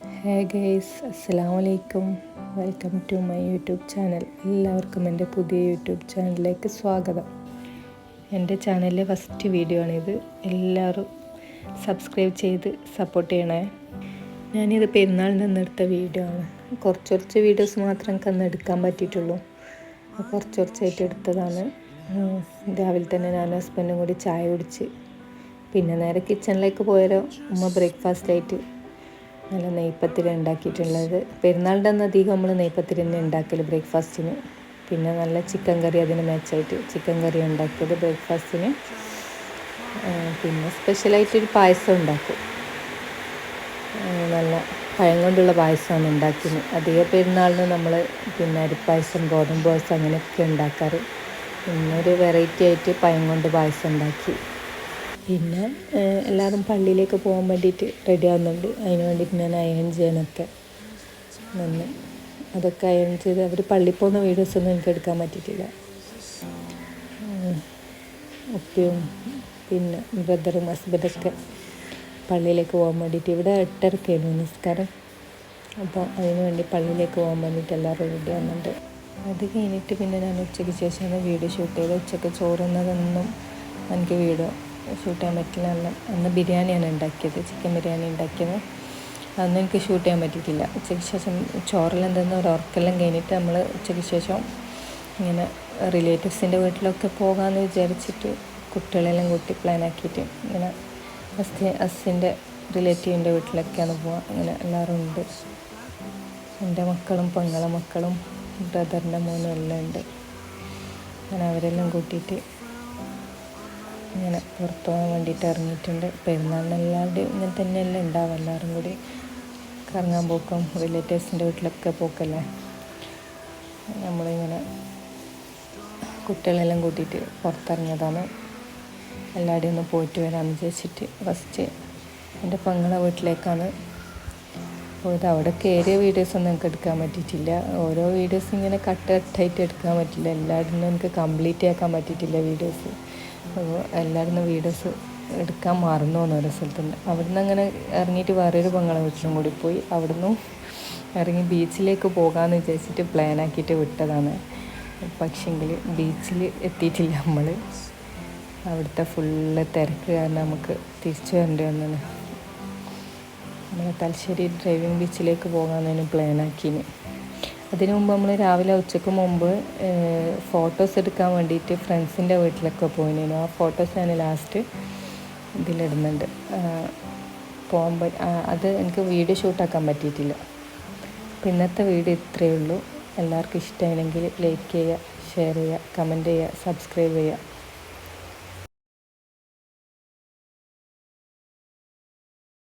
ഹേ guys അസ്സാം വലൈക്കും welcome to my YouTube channel എല്ലാവർക്കും എന്റെ പുതിയ യൂട്യൂബ് ചാനലിലേക്ക് സ്വാഗതം. എന്റെ ചാനലിലെ ഫസ്റ്റ് വീഡിയോ ആണിത്. എല്ലാവരും സബ്സ്ക്രൈബ് ചെയ്ത് സപ്പോർട്ട് ചെയ്യണേ. ഞാനിത് പെരുന്നാളിൽ നിന്നെടുത്ത വീഡിയോ ആണ്. കുറച്ച് കുറച്ച് വീഡിയോസ് മാത്രം എനിക്ക് അന്ന് എടുക്കാൻ പറ്റിയിട്ടുള്ളൂ. കുറച്ച് കുറച്ചായിട്ട് എടുത്തതാണ്. രാവിലെ തന്നെ ഞാൻ ഹസ്ബൻഡും കൂടി ചായ കുടിച്ച് പിന്നെ നേരെ കിച്ചണിലേക്ക് പോയാലോ. ഉമ്മ ബ്രേക്ക്ഫാസ്റ്റായിട്ട് നല്ല നെയ്പ്പത്തിൽ ഉണ്ടാക്കിയിട്ടുള്ളത്. പെരുന്നാളിന്റെ അന്ന് അധികം നമ്മൾ നെയ്പ്പത്തിൽ തന്നെ ഉണ്ടാക്കൽ ബ്രേക്ക്ഫാസ്റ്റിന്. പിന്നെ നല്ല ചിക്കൻ കറി അതിന് മാച്ചായിട്ട് ചിക്കൻ കറി ഉണ്ടാക്കിയത് ബ്രേക്ക്ഫാസ്റ്റിന്. പിന്നെ സ്പെഷ്യലായിട്ടൊരു പായസം ഉണ്ടാക്കും. നല്ല പഴം കൊണ്ടുള്ള പായസമാണ് ഉണ്ടാക്കുന്നത്. അധിക പെരുന്നാളിന് നമ്മൾ പിന്നെ അരിപ്പായസം ഗോതമ്പ് പായസം അങ്ങനെയൊക്കെ ഉണ്ടാക്കാറ്. പിന്നെ ഒരു വെറൈറ്റി ആയിട്ട് പഴം കൊണ്ട് പായസം ഉണ്ടാക്കി. പിന്നെ എല്ലാവരും പള്ളിയിലേക്ക് പോകാൻ വേണ്ടിയിട്ട് റെഡി ആവുന്നുണ്ട്. അതിന് വേണ്ടിയിട്ട് ഞാൻ അയൺ ചെയ്യാനൊക്കെ നിന്ന്. അതൊക്കെ അയൺ ചെയ്ത് അവർ പള്ളിയിൽ പോകുന്ന വീഡിയോസ് ഒന്നും എനിക്ക് എടുക്കാൻ പറ്റിയിട്ടില്ല. ഉപ്പയും പിന്നെ ബ്രദറും ഹസ്ബൻഡൊക്കെ പള്ളിയിലേക്ക് പോകാൻ വേണ്ടിയിട്ട് ഇവിടെ എട്ടരക്കായിരുന്നു നിസ്കാരം. അപ്പോൾ അതിന് വേണ്ടി പള്ളിയിലേക്ക് പോകാൻ വേണ്ടിയിട്ട് എല്ലാവരും റെഡി ആവുന്നുണ്ട്. അത് കഴിഞ്ഞിട്ട് പിന്നെ ഞാൻ ഉച്ചയ്ക്ക് ശേഷമാണ് വീഡിയോ ഷൂട്ട് ചെയ്ത് ഉച്ചയ്ക്ക് ചോറുന്നതൊന്നും എനിക്ക് വീഡിയോ ഷൂട്ട് ചെയ്യാൻ പറ്റില്ല. അന്ന് അന്ന് ബിരിയാണിയാണ് ഉണ്ടാക്കിയത്. ചിക്കൻ ബിരിയാണി ഉണ്ടാക്കിയത്. അന്ന് എനിക്ക് ഷൂട്ട് ചെയ്യാൻ പറ്റിയിട്ടില്ല. ഉച്ചയ്ക്ക് ശേഷം ചോറെല്ലാം തന്ന ഒരു ഉറക്കെല്ലാം കഴിഞ്ഞിട്ട് നമ്മൾ ഉച്ചയ്ക്ക് ശേഷം ഇങ്ങനെ റിലേറ്റീവ്സിന്റെ വീട്ടിലൊക്കെ പോകാമെന്ന് വിചാരിച്ചിട്ട് കുട്ടികളെല്ലാം കൂട്ടി പ്ലാൻ ആക്കിയിട്ട് ഇങ്ങനെ അസ് അസിന്റെ റിലേറ്റീവിന്റെ വീട്ടിലൊക്കെയാണ് പോവാം അങ്ങനെ എല്ലാവരും ഉണ്ട്. എന്റെ മക്കളും പെങ്ങളെ മക്കളും ബ്രദറിന്റെ മോനും എല്ലാം ഉണ്ട്. അങ്ങനെ അവരെല്ലാം കൂട്ടിയിട്ട് ഇങ്ങനെ പുറത്ത് പോകാൻ വേണ്ടിയിട്ട് ഇറങ്ങിയിട്ടുണ്ട്. പെരുന്നാളിനെല്ലാവരുടെയും ഇങ്ങനെ തന്നെയല്ലേ ഉണ്ടാവും. എല്ലാവരും കൂടി കറങ്ങാൻ പോക്കും റിലേറ്റീവ്സിന്റെ വീട്ടിലൊക്കെ പോക്കല്ലേ? നമ്മളിങ്ങനെ കുട്ടികളെല്ലാം കൂട്ടിയിട്ട് പുറത്തിറങ്ങിയതാണ്. എല്ലാവരുടെയും ഒന്ന് പോയിട്ട് വരാമെന്ന് വിചാരിച്ചിട്ട് ഫസ്റ്റ് എന്റെ പെങ്ങളെ വീട്ടിലേക്കാണ് പോയത്. അവിടെ കയറിയ വീഡിയോസ് ഒന്നും എനിക്ക് എടുക്കാൻ പറ്റിയിട്ടില്ല. ഓരോ വീഡിയോസ് ഇങ്ങനെ കട്ട് കട്ടായിട്ട് എടുക്കാൻ പറ്റില്ല. എല്ലാവരും എനിക്ക് കംപ്ലീറ്റ് ആക്കാൻ പറ്റിയിട്ടില്ല വീഡിയോസ് അപ്പോൾ എല്ലാവരും വീഡിയോസ് എടുക്കാൻ മറന്നു പോകുന്ന ഓരോ സ്ഥലത്തുണ്ട്. അവിടുന്ന് അങ്ങനെ ഇറങ്ങിയിട്ട് വേറൊരു പെങ്ങളെ വീട്ടിലും കൂടി പോയി. അവിടുന്ന് ഇറങ്ങി ബീച്ചിലേക്ക് പോകാമെന്ന് വിചാരിച്ചിട്ട് പ്ലാൻ ആക്കിയിട്ട് വിട്ടതാണ്. പക്ഷെങ്കിൽ ബീച്ചിൽ എത്തിയിട്ടില്ല നമ്മൾ അവിടുത്തെ ഫുള്ള് തിരക്ക് കാരണം നമുക്ക് തിരിച്ചു വരേണ്ടി വന്നത് നമ്മൾ തലശ്ശേരി ഡ്രൈവിംഗ് ബീച്ചിലേക്ക് പോകാമെന്നതിന് പ്ലാൻ ആക്കിന്. അതിനു മുമ്പ് നമ്മൾ രാവിലെ ഉച്ചയ്ക്ക് മുമ്പ് ഫോട്ടോസ് എടുക്കാൻ വേണ്ടിയിട്ട് ഫ്രണ്ട്സിന്റെ വീട്ടിലൊക്കെ പോയിരുന്നു ആ ഫോട്ടോസ് ഞാൻ ലാസ്റ്റ് ഇതിലിടുന്നുണ്ട്. പോകുമ്പോൾ അത് എനിക്ക് വീഡിയോ ഷൂട്ടാക്കാൻ പറ്റിയിട്ടില്ല. അപ്പോൾ ഇന്നത്തെ വീഡിയോ ഇത്രയേ ഉള്ളൂ. എല്ലാവർക്കും ഇഷ്ടമായില്ലെങ്കിൽ ലൈക്ക് ചെയ്യുക ഷെയർ ചെയ്യുക കമന്റ് ചെയ്യുക സബ്സ്ക്രൈബ് ചെയ്യുക.